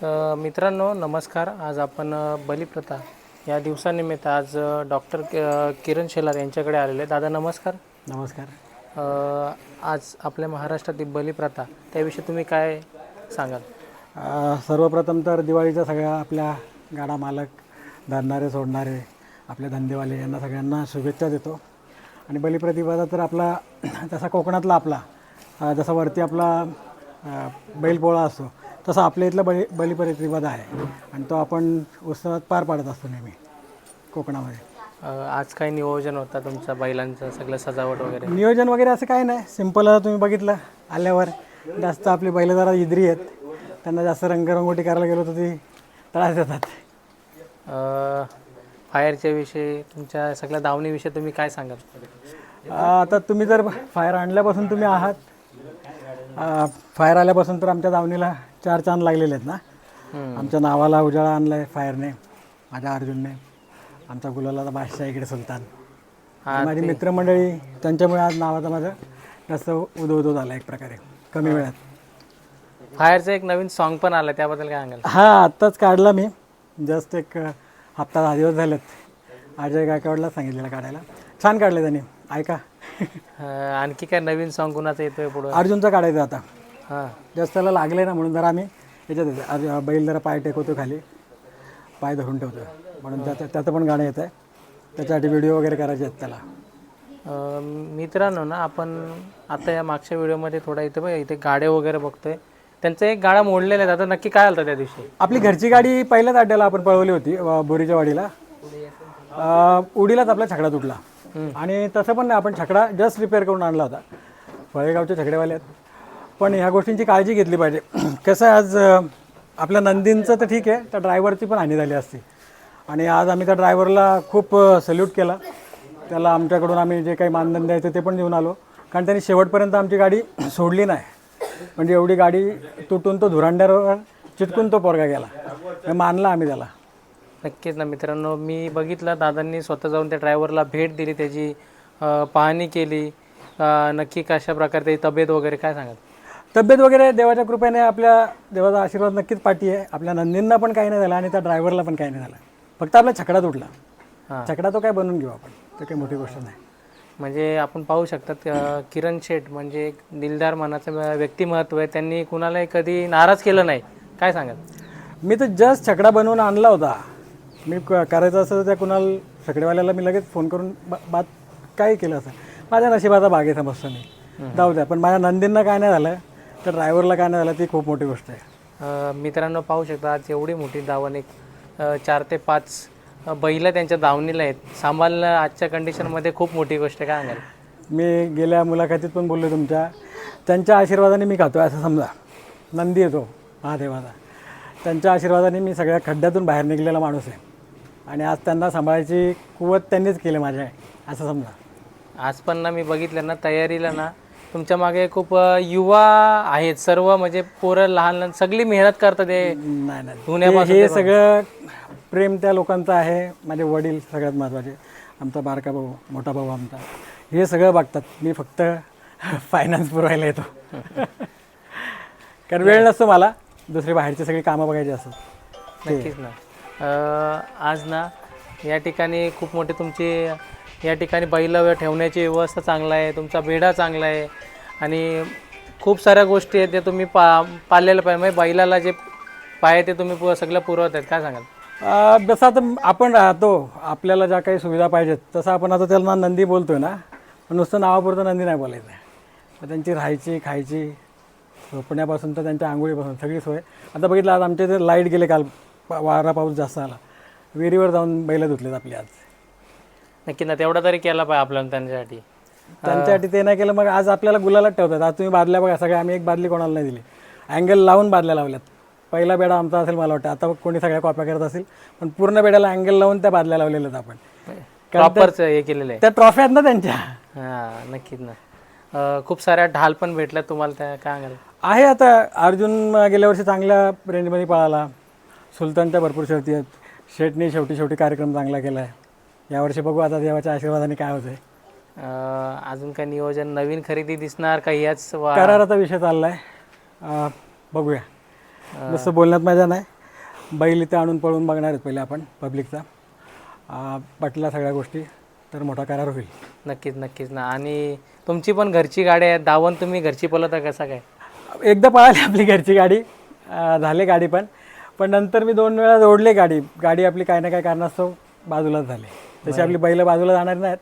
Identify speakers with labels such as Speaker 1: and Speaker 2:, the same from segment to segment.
Speaker 1: तर मित्रांनो नमस्कार. आज आपण बलिप्रथा या दिवसानिमित्त आज डॉक्टर किरण शेलार यांच्याकडे आलेले. दादा नमस्कार.
Speaker 2: नमस्कार.
Speaker 1: आज आपल्या महाराष्ट्रातील बलिप्रथा त्याविषयी तुम्ही काय सांगाल?
Speaker 2: सर्वप्रथम तर दिवाळीच्या सगळ्या आपल्या गाडा मालक धरणारे सोडणारे आपले धंदेवाले यांना सगळ्यांना शुभेच्छा देतो. आणि बलिप्रतिपदा तर आपला तसा कोकणातला आपला जसा वरती आपला बैलपोळा असतो तसा आपल्या इथला बळी बलिप्रतिपदा आहे. आणि तो आपण उत्सवात पार पाडत असतो नेहमी कोकणामध्ये.
Speaker 1: आज काय नियोजन होता तुमचा बैलांचं सगळं सजावट वगैरे?
Speaker 2: नियोजन वगैरे असं काय नाही. सिंपल आता तुम्ही बघितलं आल्यावर जास्त आपली बैलं जरा इद्री आहेत. त्यांना जास्त रंगरंगोटी करायला गेलो तर ती त्रास देतात.
Speaker 1: फायरच्या विषयी तुमच्या सगळ्या दावणीविषयी तुम्ही काय सांगाल?
Speaker 2: आता तुम्ही जर फायर आणल्यापासून तुम्ही आहात फायर आल्यापासून तर आमच्या दावणीला चार चांद लागलेले आहेत ना. आमच्या नावाला उजाळा आणला आहे फायरने माझ्या अर्जुनने. आमचा गुलाला बादशाह इकडे सुलतान. माझी मित्रमंडळी त्यांच्यामुळे आज नावाचा माझं जास्त उदो उदो झाला एक प्रकारे कमी वेळात.
Speaker 1: फायरचं एक नवीन सॉन्ग पण आलं त्याबद्दल काय सांगाल?
Speaker 2: हा आत्ताच काढला मी. जस्ट एक हप्ता दहा दिवस झालेत. अजय गायकवाडला सांगितलेलं काढायला. छान काढले त्यांनी. ऐका.
Speaker 1: आणखी काय नवीन सॉन्ग कुणाचं येतोय पुढं?
Speaker 2: अर्जुनचा काढायचा आता.
Speaker 1: हां
Speaker 2: जस्ट त्याला लागले ना म्हणून जरा आम्ही याच्यात बैल जरा पाय टेकवतो खाली. पाय धरून ठेवतो म्हणून त्याचं त्याचं पण गाणं येतं आहे त्याच्यासाठी व्हिडिओ वगैरे करायचे आहेत त्याला.
Speaker 1: मित्रांनो ना आपण आता या मागच्या व्हिडिओमध्ये थोडा इथे बघ इथे गाड्या वगैरे बघतोय. त्यांचा एक गाडा मोडलेला आहे आता नक्की काय आलं त्या दिवशी?
Speaker 2: आपली घरची गाडी पहिल्याच अड्ड्याला आपण पळवली होती बोरीच्या वाडीला. उडीलाच आपला छकडा तुटला. आणि तसं पण नाही आपण छकडा जस्ट रिपेअर करून आणला होता. फळेगावचे छकडेवाले आहेत. पण ह्या गोष्टींची काळजी घेतली पाहिजे. कसं आहे आज आपल्या नंदींचं तर ठीक आहे त्या ड्रायव्हरची पण हानी झाली असती. आणि आज आम्ही त्या ड्रायव्हरला खूप सल्यूट केला. त्याला आमच्याकडून आम्ही जे काही मानधन द्यायचं ते पण देऊन आलो. कारण त्यांनी शेवटपर्यंत आमची गाडी सोडली नाही. म्हणजे एवढी गाडी तुटून तो धुरांड्यावर चिटकून तो पोरगा गेला. हे मानला आम्ही त्याला.
Speaker 1: नक्कीच ना मित्रांनो मी बघितलं दादांनी स्वतः जाऊन त्या ड्रायव्हरला भेट दिली त्याची पाहणी केली. नक्की कशा प्रकारे तब्येत वगैरे काय सांगाल?
Speaker 2: तब्येत वगैरे देवाच्या कृपेने आपल्या देवाचा आशीर्वाद नक्कीच पाठी आहे. आपल्या नंदींना पण काही नाही झालं आणि त्या ड्रायव्हरला पण काही नाही झालं. फक्त आपला छकडा तुटला. छकडा तो काय बनवून घेऊ आपण? तर काही मोठी गोष्ट नाही.
Speaker 1: म्हणजे आपण पाहू शकतात किरण शेठ म्हणजे एक दिलदार मनाचं व्यक्तिमत्व आहे. त्यांनी कुणालाही कधी नाराज केलं नाही. काय सांगाल?
Speaker 2: मी तर जस्ट छकडा बनवून आणला होता. मी क- करायचं असं त्या कुणाल छकडेवाल्याला मी लगेच फोन करून बात काय केलं असं माझ्या नशिबाचा भाग आहे समजतो मी. जाऊ द्या पण माझ्या नंदींना काय नाही झालं. तर ड्रायव्हरला काय नाही झालं ती खूप मोठी गोष्ट आहे.
Speaker 1: मित्रांनो पाहू शकता आज एवढी मोठी धावण एक चार ते पाच बैलं त्यांच्या धावणीला आहेत. सांभाळणं आजच्या कंडिशनमध्ये खूप मोठी गोष्ट आहे काय सांगाल?
Speaker 2: मी गेल्या मुलाखतीत पण बोललो तुमच्या त्यांच्या आशीर्वादाने मी खातो असं समजा. नंदी येतो महादेवाचा त्यांच्या आशीर्वादाने मी सगळ्या खड्ड्यातून बाहेर निघलेला माणूस आहे. आणि आज त्यांना सांभाळायची कुवत त्यांनीच केली माझ्या असं समजा.
Speaker 1: आज पण ना मी बघितलं ना तयारीला ना तुमच्या मागे खूप युवा आहेत. सर्व म्हणजे पोरं लहान लहान सगळी मेहनत करतात ते
Speaker 2: नाही नाही. हे सगळं प्रेम त्या लोकांचं आहे. माझे वडील सगळ्यात महत्त्वाचे आमचा बारका भाऊ मोठा भाऊ आमचा. हे सगळं बघतात. मी फक्त फायनान्स पुरवायला येतो. कारण वेळ नसतो मला. दुसरी बाहेरची सगळी कामं बघायची असतात.
Speaker 1: नक्कीच ना. आज ना या ठिकाणी खूप मोठी तुमची या ठिकाणी बैल ठेवण्याची व्यवस्था चांगला आहे तुमचा बेडा चांगला आहे आणि खूप साऱ्या गोष्टी आहेत त्या तुम्ही पा पाळलेलं पाहिजे. म्हणजे बैलाला जे पाय ते तुम्ही पु- सगळं पुरवत आहेत. काय सांगाल?
Speaker 2: जसं आता आपण राहतो आपल्याला ज्या काही सुविधा पाहिजेत तसं आपण आता त्याला नंदी बोलतोय ना नुसतं नावापुरतं नंदी नाही बोलायचं. मग त्यांची राहायची खायची झोपण्यापासून तर त्यांच्या आंघोळीपासून सगळी सोय. आता बघितलं आज आमच्या इथे लाइट गेले काल वारा पाऊस जास्त आला. विहिरीवर जाऊन बैलं धुतलेत आपली आज.
Speaker 1: नक्की ना तेवढा तरी केला पाहिजे आपल्याला त्यांच्यासाठी.
Speaker 2: त्यांच्यासाठी ते नाही केलं मग आज आपल्याला गुलालात ठेवतात. आज तुम्ही बादल्या बघा सगळ्या आम्ही एक बादली कोणाला नाही दिली. अँगल लावून बादल्या लावल्यात. पहिला बेडा आमचा असेल मला वाटतं. आता कोणी सगळ्या कॉप्या करत असेल. पण पूर्ण बेड्याला अँगल लावून त्या बादल्या लावलेल्या आहेत आपण
Speaker 1: प्रॉपरच हे केलेलं आहे.
Speaker 2: त्या ट्रॉफ्या आहेत ना त्यांच्या.
Speaker 1: हां नक्कीच ना. खूप साऱ्या ढाल पण भेटल्या तुम्हाला त्या काय सांगाल
Speaker 2: आहे आता. अर्जुन गेल्या वर्षी चांगल्या रेंजमध्ये पळाला. सुलतानच्या भरपूर शर्ती आहेत. शेटनी शेवटी शेवटी कार्यक्रम चांगला केला आहे यावर्षी बघू आता देवाच्या आशीर्वादाने काय होतंय.
Speaker 1: अ, अजून काय नियोजन नवीन खरेदी दिसणार का याच वा-
Speaker 2: कराराचा विषय चालला आहे बघूया. नुसतं बोलण्यात मजा नाही. बैल इथे आणून पळून बघणार आहेत पहिले आपण पब्लिकचा. अं, पटल्या सगळ्या गोष्टी तर मोठा करार होईल.
Speaker 1: नक्कीच नक्कीच ना. आणि तुमची पण घरची गाडी आहे. दावण तुम्ही घरची पळवता कसा काय?
Speaker 2: एकदा पळाली आपली घरची गाडी. अं, झाली गाडी पण. पण नंतर मी दोन वेळा जोडले गाडी. गाडी आपली काही ना काही कारणास्तव बाजूलाच झाली. तशी आपली बैल बाजूला जाणार नाहीत.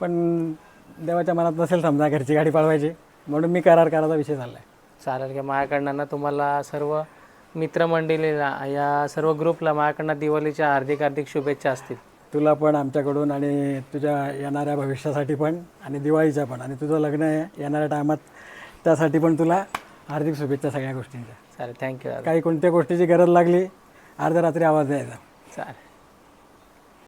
Speaker 2: पण देवाच्या मनात नसेल समजा घरची गाडी पळवायची. म्हणून मी करार करायचा विषय झाला आहे
Speaker 1: चालेल की माझ्याकडनं ना तुम्हाला सर्व मित्रमंडळीला या सर्व ग्रुपला माझ्याकडनं दिवाळीच्या हार्दिक हार्दिक शुभेच्छा असतील.
Speaker 2: तुला पण आमच्याकडून आणि तुझ्या येणाऱ्या भविष्यासाठी पण आणि दिवाळीच्या पण. आणि तुझं लग्न आहे येणाऱ्या टायमात त्यासाठी पण तुला हार्दिक शुभेच्छा सगळ्या गोष्टींच्या.
Speaker 1: चालेल थँक्यू
Speaker 2: काही कोणत्या गोष्टीची गरज लागली अर्ध्या रात्री आवाज द्यायचा.
Speaker 1: चालेल.